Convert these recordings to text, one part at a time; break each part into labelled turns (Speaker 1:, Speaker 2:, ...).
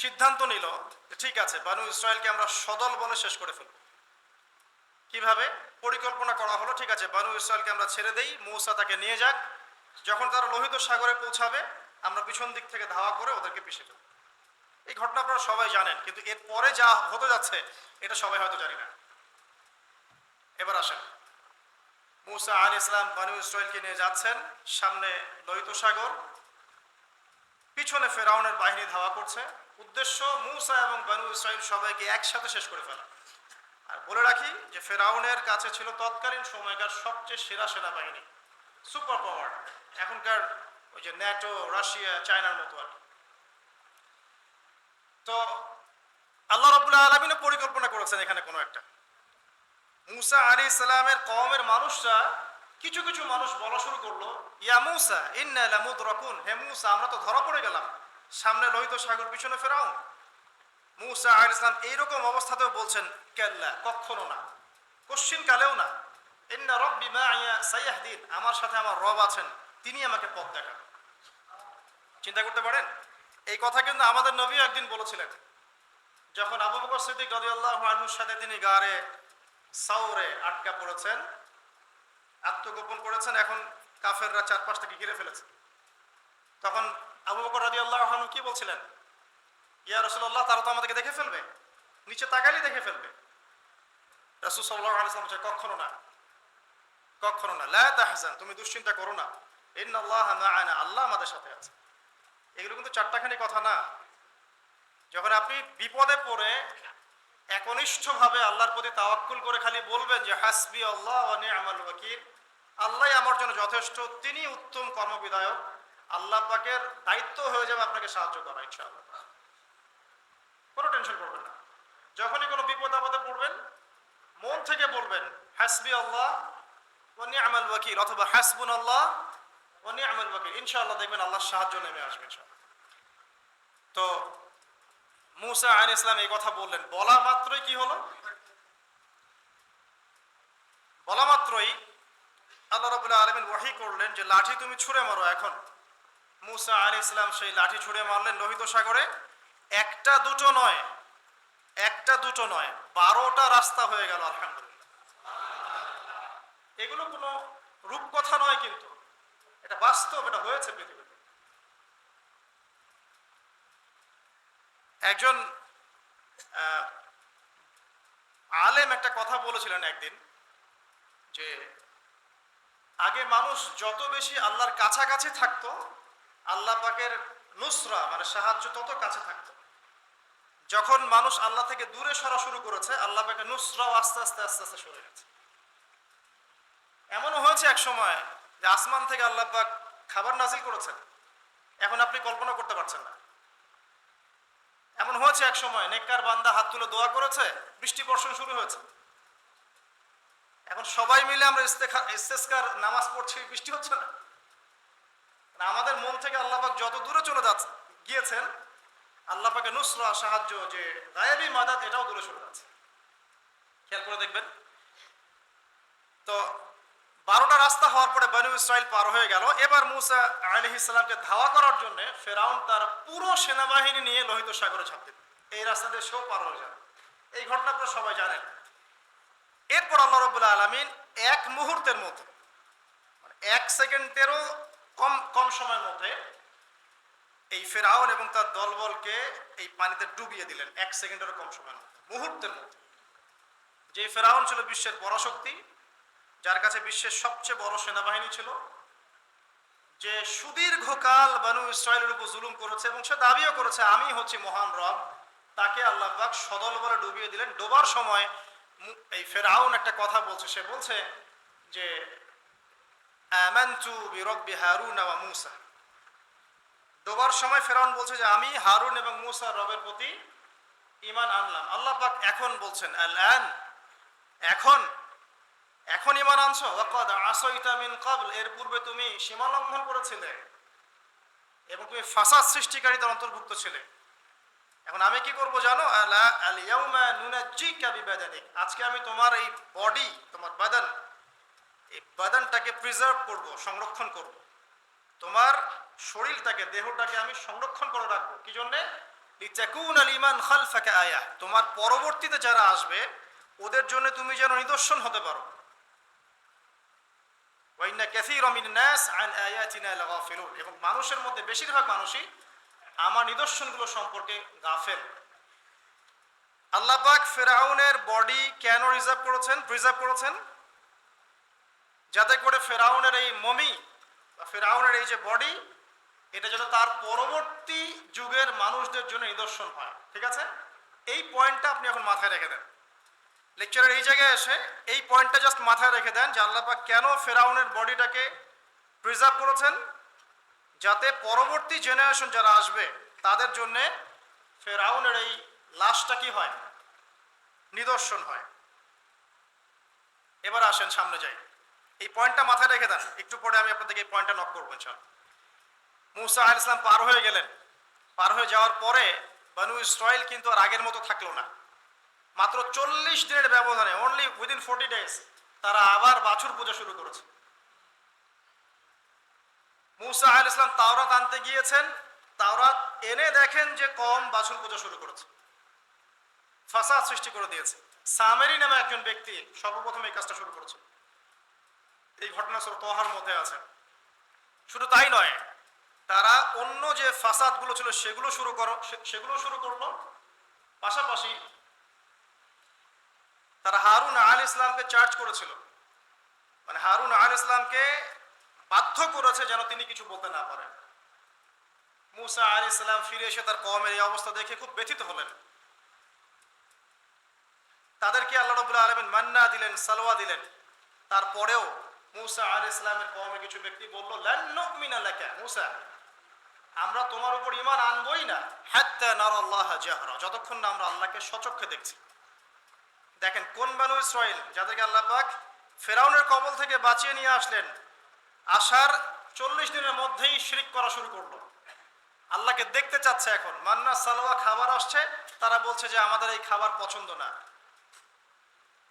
Speaker 1: সিদ্ধান্ত নিল ঠিক আছে, বানু ইসরায়েলকে আমরা সদল বলে শেষ করে ফেলব। কীভাবে? পরিকল্পনা করা হলো, ঠিক আছে, বানু ইসরায়েলকে আমরা ছেড়ে দেই, মৌসা তাকে নিয়ে যাক। যখন তারা লোহিত সাগরে পৌঁছাবে, আমরা পিছন দিক থেকে ধাওয়া করে ওদেরকে পিছিয়ে ফেলব। এই ঘটনা আপনারা সবাই জানেন, কিন্তু এর পরে যা হতে যাচ্ছে, এটা সবাই হয়তো জানি না। এবার আসেন। মুসা আল ইসলাম বানু ইসরায়েলকে নিয়ে যাচ্ছেন, সামনে লোহিত সাগর। পিছনে ফেরাউনের বাহিনী ধাওয়া করছে। উদ্দেশ্য মুসা এবং বানু ইসরায়েল সবাইকে একসাথে শেষ করে ফেলা। আর বলে রাখি যে ফেরাউনের কাছে ছিল তৎকালীন সময়কার সবচেয়ে সেরা সেনাবাহিনী, সুপার পাওয়ার, এখনকার ওই যে ন্যাটো, রাশিয়া, চায়নার মতো আর তো আল্লাহ রবুল্লাহ আলমিনও পরিকল্পনা করেছেন এখানে কোনো একটা। মুসা আলী ইসলামের কওমের মানুষরা কিছু কিছু মানুষ বলা শুরু করল, ইয়া মুসা, ইন্না লামুদ রকুন হে মুসা, আমরা তো ধরা পড়ে গেলাম। সামনে লোহিত সাগর, পিছনে ফেরাও মুসা আলী ইসলাম এইরকম অবস্থাতেও বলছেন, কেল্লা, কখনো না কশ্চিন কালেও না। ইন্না রব্বি মা ইয়া সাইয়াহদিন, আমার সাথে আমার রব আছেন, তিনি আমাকে পথ দেখান। চিন্তা করতে পারেন? এই কথা কিন্তু আমাদের নবীও একদিন বলেছিলেন, যখন আবু বকর সিদ্দিক রাদিয়াল্লাহু আনহুর সাথে তিনি গারে সাউরে আটকা পড়েছেন, আত্মগোপন করেছেন, এখন কাফেররা চারপাশ থেকে ঘিরে ফেলেছে। তখন আবু বকর রাদিয়াল্লাহু আনহু কি বলছিলেন? ইয়া রাসূলুল্লাহ তারা তো আমাদেরকে দেখে ফেলবে। নিচে তাকালেই দেখে ফেলবে। রাসূল বলছে, কখনো না। কখনো না। লা তুমি দুশ্চিন্তা করো না। ইন্নাল্লাহা মা'ানা আল্লাহ আমাদের সাথে আছে। এগুলো কিন্তু চারটাখানি কথা না। যখন আপনি বিপদে পড়ে একনিষ্ঠভাবে আল্লাহর প্রতি তাওয়াক্কুল করে খালি বলবেন যে হাসবি আল্লাহ আল্লাহ আমার জন্য যথেষ্ট। তিনি উত্তম কর্মবিধায়ক। আল্লাহ পাকের দায়িত্ব হয়ে যাবে আপনাকে সাহায্য করা, ইনশাআল্লাহ। কোনো টেনশন করবেন না। যখনই কোনো বিপদ আপদে পড়বেন, মন থেকে বলবেন, হাসবি আল্লাহ ও নি'মাল ওয়াকিল অথবা, হাসবুন আল্লাহ ও নি'মাল ওয়াকিল ইনশাআল্লাহ দেখবেন আল্লাহর সাহায্য নেমে আসবে তো, মুসা আইন ইসলাম এই কথা বললেন। বলা মাত্রই কি হলো? বলা মাত্রই আল্লাহ রাবুল্লাহ আলমিন ওয়াহি করলেন যে, লাঠি তুমি ছুঁড়ে মারো এখন। মুসা আলী ইসলাম সেই লাঠি ছুঁড়ে মারলেন লোহিত সাগরে। একটা দুটো নয়, একটা দুটো নয়, বারোটা রাস্তা হয়ে গেল, আলহামদুলিল্লাহ। এগুলো কোনো রূপকথা নয় কিন্তু, এটা বাস্তব, এটা হয়েছে পৃথিবীতে। একজন আলেম একটা কথা বলেছিলেন একদিন, যে আগে মানুষ যত বেশি আল্লাহর কাছাকাছি থাকতো আল্লাহ পাকের নুসরা মানে সাহায্য তত কাছে থাকতো। যখন মানুষ আল্লাহ থেকে দূরে সরা শুরু করেছে, আল্লাহ পাকের নুসরাও আস্তে আস্তে আস্তে আস্তে সরে গেছে। এমনও হয়েছে এক সময় যে আসমান থেকে আল্লাহ পাক খাবার নাজিল করেছেন, এখন আপনি কল্পনা করতে পারছেন না। এমন হয়েছে এক সময়, নেককার বান্দা হাত তুলে দোয়া করেছে, বৃষ্টি বর্ষণ শুরু হয়েছে। এখন সবাই মিলে আমরা ইস্তেস্কার নামাজ পড়ছি, বৃষ্টি হচ্ছে না। না, আমাদের মন থেকে আল্লাহ পাক যত দূরে চলে যাচ্ছে গিয়েছেন আল্লাহ পাকে নুসরা সাহায্য যে গায়েবী মাদাত এটাও দূরে চলে যাচ্ছে। খেয়াল করে দেখবেন। তো বারোটা রাস্তা হওয়ার পরে বানু ইসরায়েল পার হয়ে গেল। এবার মুসা আলহ ইসলামকে ধাওয়া করার জন্য ফেরাউন তার পুরো সেনাবাহিনী নিয়ে লোহিত সাগরে ঝাঁপ দিল। এই রাস্তা দিয়ে সেও পার হয়ে যাবে। এই ঘটনা আপনারা সবাই জানেন। এরপর আল্লাহ রবুল্লাহ আলমিন এক মুহূর্তের মধ্যে মানে এক সেকেন্ডেরও কম কম সময়ের মধ্যে এই ফেরাউন এবং তার দলবলকে এই পানিতে ডুবিয়ে দিলেন এক সেকেন্ডেরও কম সময়ের মধ্যে, মুহূর্তের মধ্যে। যে ফেরাউন ছিল বিশ্বের পরাশক্তি যার কাছে বিশ্বের সবচেয়ে বড় সেনাবাহিনী ছিল, যে সুদীর্ঘকাল বানু ইসরায়েলের উপর জুলুম করেছে এবং সে দাবিও করেছে, আমি হচ্ছি মহান রব। তাকে আল্লাহ পাক সদল বলে ডুবিয়ে দিলেন। ডোবার সময় এই ফেরাউন একটা কথা বলছে, সে বলছে যে আমানতু বিরব্বি হারুন ওয়া মুসা। ডোবার সময় ফেরাউন বলছে যে, আমি হারুন এবং মুসার রবের প্রতি ঈমান আনলাম। আল্লাহ পাক এখন বলছেন আল আন এখন এখন ইমান আনছো? ওয়াকাদ আসইতা মিন ক্বাবল, এর পূর্বে তুমি সীমা লঙ্ঘন করেছিলে এবং তুমি ফাসাদ সৃষ্টিকারীদের অন্তর্ভুক্ত ছিলে। এখন আমি কি করব জানো? আলা আল ইয়াউমা নুনাজ্জিকা বিবাদানিক। আজকে আমি তোমার এই বডি তোমার বাদান বাদানটাকে প্রিজার্ভ করব, সংরক্ষণ করব। তোমার শরীরটাকে, দেহটাকে আমি সংরক্ষণ করে রাখব। কি জন্যে? লিতাকুন আল ইমান খালফাকা আয়া তোমার পরবর্তীতে যারা আসবে, ওদের জন্য তুমি যেন নিদর্শন হতে পারো। ওয়াইন্না কাসীরা মিনান নাস আন আয়াতিনা লাগাফিলুন। এবং মানুষের মধ্যে বেশিরভাগ মানুষই আমার নিদর্শনগুলো সম্পর্কে গাফেল। আল্লাহ পাক ফেরাউনের বডি কেন রিজার্ভ করেছেন? প্রিজার্ভ করেছেন? যাতে করে ফেরাউনের এই মমি বা ফেরাউনের এই যে বডি, এটা যেন তার পরবর্তী যুগের মানুষদের জন্য নিদর্শন হয়। ঠিক আছে? এই পয়েন্টটা আপনি এখন মাথায় রেখে দেন। লেকচারের এই জায়গায় এসে এই পয়েন্টটা জাস্ট মাথায় রেখে দেন যে কেন ফেরাউনের বডিটাকে প্রিজার্ভ করেছেন, যাতে পরবর্তী জেনারেশন যারা আসবে, তাদের জন্যে ফেরাউনের এই লাশটা কি হয়? নিদর্শন হয়। এবার আসেন, সামনে যাই। এই পয়েন্টটা মাথায় রেখে দেন। একটু পরে আমি আপনাদেরকে এই পয়েন্টটা নক করব ইনশাল মুসা আল ইসলাম পার হয়ে গেলেন। পার হয়ে যাওয়ার পরে বানু ইসরায়েল কিন্তু আর আগের মতো থাকল না। মাত্র চল্লিশ দিনের ব্যবধানে অনলি উইদিন ফোর্টি ডেজ তারা আবার বাছুর পূজা শুরু করেছে। মুসা আল ইসলাম তাওরাত আনতে গিয়েছেন। তাওরাত এনে দেখেন যে কম বাছুর পূজা শুরু করেছে। ফাসাদ সৃষ্টি করে দিয়েছে। সামেরি নামে একজন ব্যক্তি সর্বপ্রথম এই কাজটা শুরু করেছে। এই ঘটনা তোহার মধ্যে আছে। শুধু তাই নয়, তারা অন্য যে ফাসাদগুলো ছিল, সেগুলো শুরু করো সেগুলো শুরু করল। পাশাপাশি তারা হারুন আল ইসলামকে চার্জ করেছিল। মানে হারুন আল ইসলামকে বাধ্য করেছে যেন তিনি কিছু বলতে না পারেন। মুসা আল ইসলাম ফিরে এসে তার কমের এই অবস্থা দেখে খুব ব্যথিত হলেন। তাদেরকে আল্লাহ রবুল্লাহ আলমিন মান্না দিলেন, সালোয়া দিলেন। তারপরেও মুসা আল ইসলামের কমে কিছু ব্যক্তি বলল লান্নুমিনা লাকা মুসা। আমরা তোমার উপর ইমান আনবই না। হাত্তা নারাল্লাহ জাহরা। যতক্ষণ না আমরা আল্লাহকে সচক্ষে দেখছি। দেখেন, কোন বানু ইসরাইল যাদেরকে আল্লাহ পাক ফেরাউনের কবল থেকে বাঁচিয়ে নিয়ে আসলেন, আসার চল্লিশ দিনের মধ্যেই শিরিক করা শুরু করল। আল্লাহকে দেখতে চাচ্ছে এখন। মান্না সালোয়া খাবার আসছে, তারা বলছে যে, আমাদের এই খাবার পছন্দ না।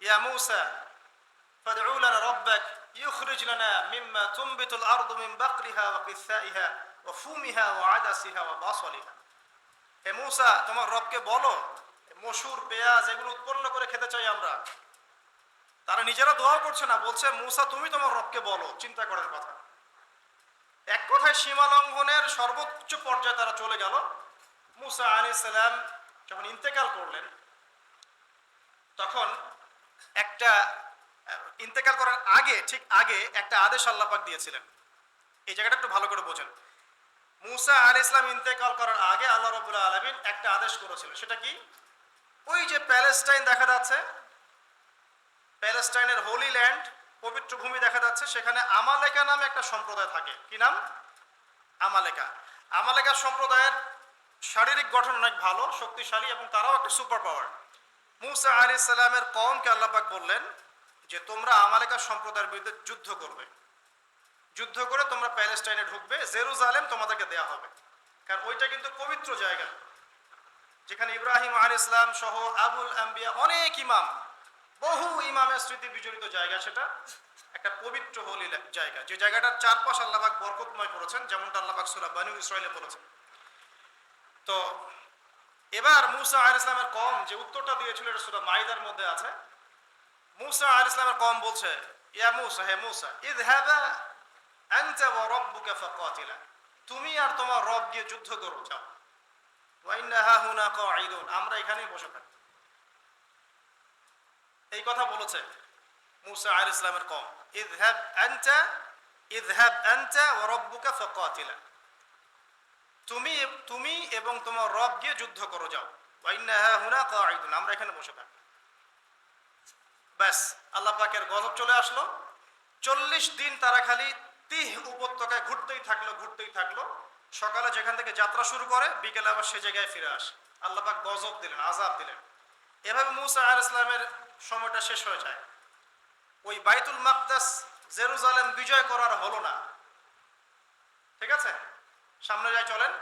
Speaker 1: ইয়া মুসা ইউখরিজনা মিম্মা হে তোমার রবকে বলো মসুর পেঁয়াজ এগুলো উৎপন্ন করে খেতে চাই আমরা। তারা নিজেরা দোয়া করছে না, বলছে তুমি তোমার রবকে বলো, চিন্তা করার কথা। এক কথায় সীমা লঙ্ঘনের সর্বোচ্চ পর্যায়ে তারা চলে গেল। মুসা আলি সালাম যখন ইন্তেকাল করলেন, তখন একটা ইন্তেকাল করার আগে, ঠিক আগে একটা আদেশ আল্লাপাক দিয়েছিলেন। এই জায়গাটা একটু ভালো করে বোঝেন। মুসা আলী ইসলাম ইন্তেকাল করার আগে আল্লাহ রবুল্লাহ আলমিন একটা আদেশ করেছিলেন। সেটা কি? ওই যে প্যালেস্টাইন দেখা যাচ্ছে, প্যালেস্টাইনের হোলি ল্যান্ড, পবিত্র ভূমি দেখা যাচ্ছে, সেখানে আমালেকা নামে একটা সম্প্রদায় থাকে। কি নাম? আমালেকা। আমালেকা সম্প্রদায়ের শারীরিক গঠন অনেক ভালো, শক্তিশালী এবং তারাও একটা সুপার পাওয়ার মুসা আলী সাল্লামের কমকে আল্লাপাক বললেন যে তোমরা আমালেকা সম্প্রদায়ের বিরুদ্ধে যুদ্ধ করবে। যুদ্ধ করে তোমরা প্যালেস্টাইনে ঢুকবে, জেরুজালেম তোমাদেরকে দেয়া হবে। কারণ ওইটা কিন্তু পবিত্র জায়গা। যেখানে ইব্রাহিম আলী ইসলাম সহ আবুল আম্বিয়া অনেক ইমাম, বহু ইমামের স্মৃতি বিজড়িত জায়গা সেটা। একটা পবিত্র হোলি জায়গা। যে জায়গাটার চারপাশ আল্লাহবাক বরকতময় করেছেন, যেমনটা আল্লাহবাক সুরা বানু ইসরায়েলে বলেছেন। তো, এবার মুসা আল ইসলামের কম যে উত্তরটা দিয়েছিল এটা সুরা মাইদার মধ্যে আছে। মুসা আল ইসলামের কম বলছে, ইয়া মুসা, হে মুসা ইদ ইযহাবা আনতা ওয়া রাব্বুকা ফাকাতিলা। তুমি আর তোমার রব গিয়ে যুদ্ধ করো, যাও। ওয়া ইন্না হাহুনা কাঈদুন, আমরা এখানেই বসে থাকি এই কথা বলেছে মুসা আল ইসলামের কম, ইযহাব আনতা ইযহাব আনতা ওয়া রাব্বুকা ফাকাতিলা। তুমি তুমি এবং তোমার রব গিয়ে যুদ্ধ করো, যাও। ওয়া ইন্না হাহুনা কাঈদুন, আমরা এখানে বসে থাকি ব্যাস, আল্লাহ পাকের গজব চলে আসলো। চল্লিশ দিন তারা খালি তিহ উপত্যকায় ঘুরতেই থাকল ঘুরতেই থাকল। সকালে যেখান থেকে যাত্রা শুরু করে, বিকেলে আবার সে জায়গায় ফিরে আসে। আল্লাহ পাক গজব দিলেন আজাব দিলেন। এভাবে মুসা আল ইসলামের সময়টা শেষ হয়ে যায়। ওই বাইতুল মাকদাস জেরুজালেম বিজয় করার হলো না। ঠিক আছে? সামনে যাই, চলেন।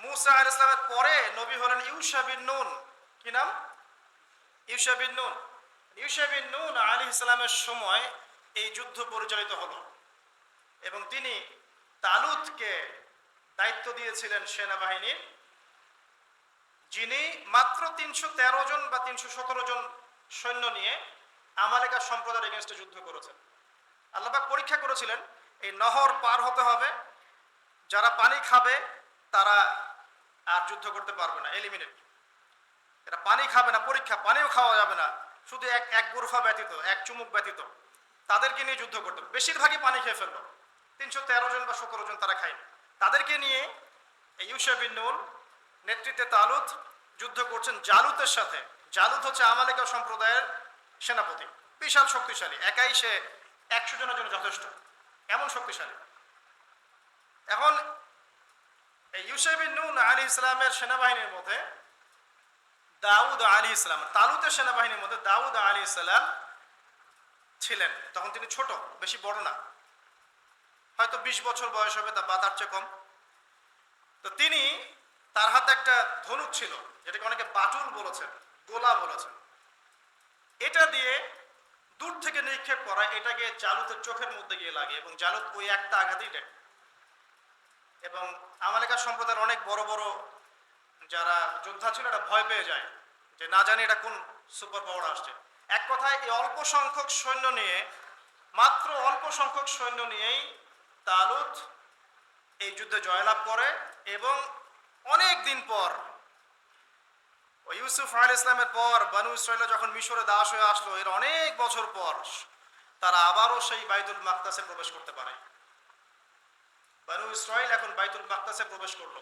Speaker 1: মুসা আল ইসলামের পরে নবী হলেন ইউসা বিন নুন। কি নাম? ইউসা বিন নুন। ইউসা বিন নুন আলী ইসলামের সময় এই যুদ্ধ পরিচালিত হলো এবং তিনি তালুতকে দায়িত্ব দিয়েছিলেন সেনাবাহিনীর, যিনি মাত্র তিনশো তেরো জন বা তিনশো সতেরো জন সৈন্য নিয়ে আমালেকা সম্প্রদায়ের এগেনস্টে যুদ্ধ করেছেন। আল্লাহবাক পরীক্ষা করেছিলেন, এই নহর পার হতে হবে, যারা পানি খাবে তারা আর যুদ্ধ করতে পারবে না এলিমিনেট এরা পানি খাবে না, পরীক্ষা, পানিও খাওয়া যাবে না। শুধু এক এক গুরফা ব্যতীত, এক চুমুক ব্যতীত, তাদেরকে নিয়ে যুদ্ধ করতে। বেশিরভাগই পানি খেয়ে ফেলল। তিনশো তেরো জন বা সতেরো জন তারা খায়নি। তাদেরকে নিয়ে এই ইউসা বিন নুন নেতৃত্বে তালুত যুদ্ধ করছেন জালুতের সাথে। জালুত হচ্ছে আমালিকা সম্প্রদায়ের সেনাপতি। বিশাল শক্তিশালী। একাই সে একশো জনের জন্য যথেষ্ট। এমন শক্তিশালী। এখন এই ইউসা বিন নুন আলী ইসলামের সেনাবাহিনীর মধ্যে দাউদ আলী ইসলাম। তালুতের সেনাবাহিনীর মধ্যে দাউদ আলী ইসলাম ছিলেন। তখন তিনি ছোট, বেশি বড় না। হয়তো বিশ বছর বয়স হবে, তা বা তার চেয়ে কম। তো তিনি তার হাতে একটা ধনুক ছিল, যেটাকে অনেকে বাটুল বলেছেন, গোলা বলেছেন। এটা দিয়ে দূর থেকে নিক্ষেপ করা, এটাকে জালুতের চোখের মধ্যে গিয়ে লাগে এবং জালুত ওই একটা আঘাতই দেয়। এবং আমালিকা সম্প্রদায়ের অনেক বড় বড় যারা যোদ্ধা ছিল এটা ভয় পেয়ে যায় যে না জানি এটা কোন সুপার পাওয়ার আসছে। এক কথায় এই অল্প সংখ্যক সৈন্য নিয়ে, মাত্র অল্প সংখ্যক সৈন্য নিয়েই তালুত এই যুদ্ধে জয়লাভ করে এবং অনেক দিন পর ইউসুফ আল ইসলামের পর বানু ইসরায়েল যখন মিশরে দাস হয়ে আসলো, এর অনেক বছর পর তারা আবারও সেই বাইতুল মাকতাসে প্রবেশ করতে পারে। বানু ইসরায়েল এখন বাইতুল মাকতাসে প্রবেশ করল।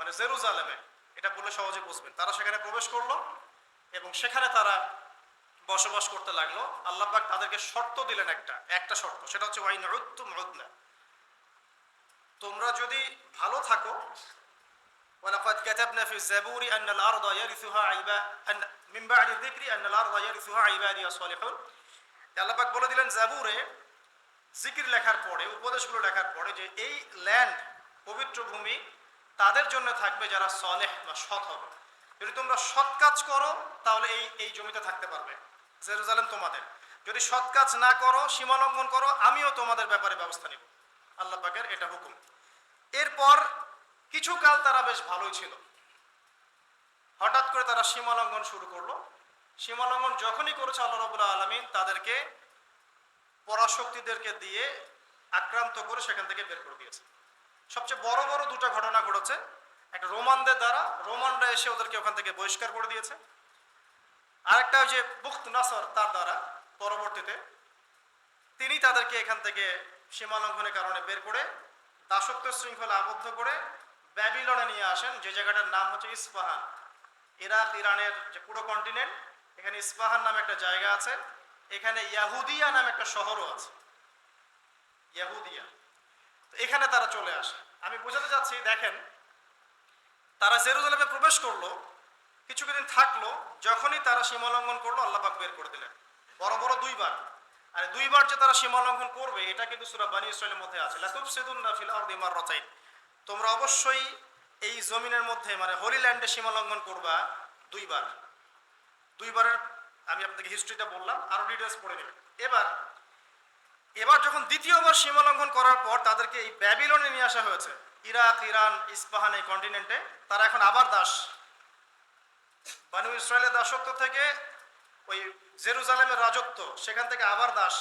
Speaker 1: মানে জেরুজালেমে এটা বললে সহজে বুঝবেন তারা সেখানে প্রবেশ করলো এবং সেখানে তারা বসবাস করতে লাগলো আল্লাহ পাক তাদেরকে শর্ত দিলেন একটা একটা শর্ত সেটা হচ্ছে ওয়াইন উত্তুম উদনা তোমরা যদি ভালো থাকো ولقد كتبنا في الزبور أن الأرض يرثها عباد أن من بعد الذكر أن الأرض يرثها عبادي الصالحون আল্লাহ পাক বলে দিলেন জাবুরে জিকির লেখার পরে উপদেশগুলো লেখার পরে যে এই ল্যান্ড পবিত্র ভূমি তাদের জন্য থাকবে যারা সলেহ বা সৎ হবে। যদি তোমরা সৎ কাজ করো, তাহলে এই এই জমিতে থাকতে পারবে। জেরুজালেম তোমাদের। যদি সৎ কাজ না করো সীমা লঙ্ঘন করো, আমিও তোমাদের ব্যাপারে ব্যবস্থা নিব। আল্লাহ পাকের এটা হুকুম। এরপর কিছু কাল তারা বেশ ভালোই ছিল। হঠাৎ করে তারা সীমা লঙ্ঘন শুরু করল। সীমা লঙ্ঘন যখনই করেছে আল্লাহ রবুল্লাহ আলমিন, তাদেরকে পরাশক্তিদেরকে দিয়ে আক্রান্ত করে সেখান থেকে বের করে দিয়েছে। সবচেয়ে বড় বড় দুটো ঘটনা ঘটেছে। একটা রোমানদের দ্বারা, রোমানরা এসে ওদেরকে ওখান থেকে বহিষ্কার করে দিয়েছে। আরেকটা ওই যে বুখত নাসর তার দ্বারা, পরবর্তীতে। তিনি তাদেরকে এখান থেকে সীমা লঙ্ঘনের কারণে বের করে দাসত্ব শৃঙ্খলা আবদ্ধ করে ব্যাবিলনে নিয়ে আসেন, যে জায়গাটার নাম হচ্ছে ইস্পাহান। ইরাক, ইরানের যে পুরো কন্টিনেন্ট এখানে ইস্পাহান নামে একটা জায়গা আছে। এখানে ইয়াহুদিয়া নামে একটা শহরও আছে। ইয়াহুদিয়া। এখানে তারা চলে আসে। আমি বোঝাতে চাচ্ছি, দেখেন, তারা জেরুজালেমে প্রবেশ করল কিছু দিন থাকল, যখনই তারা সীমা লঙ্ঘন করল, আল্লাহ পাক বের করে দিলেন। বড় বড় দুইবার। আর দুইবার যে তারা সীমা লঙ্ঘন করবে, এটা কিন্তু সুরা বানি ইসরায়েলের মধ্যে আছে। লাকুব সেদুন নাফিল আরদি মাররাতাইন। তোমরা অবশ্যই এই জমিনের মধ্যে মানে হোলি ল্যান্ডে সীমা লঙ্ঘন করবা দুইবার। দুইবারের, আমি আপনাকে হিস্ট্রিটা বললাম, আরও ডিটেলস পড়ে নেবেন। এবার এবার যখন দ্বিতীয়বার সীমা লঙ্ঘন করার পর তাদেরকে এই ব্যাবিলনে নিয়ে আসা হয়েছে, ইরাক, ইরান, ইস্পাহান এই কন্টিনেন্টে তারা এখন আবার দাস। বানু ইসরায়েলের দাসত্ব থেকে ওই জেরুজালেমের রাজত্ব, সেখান থেকে আবার দাস।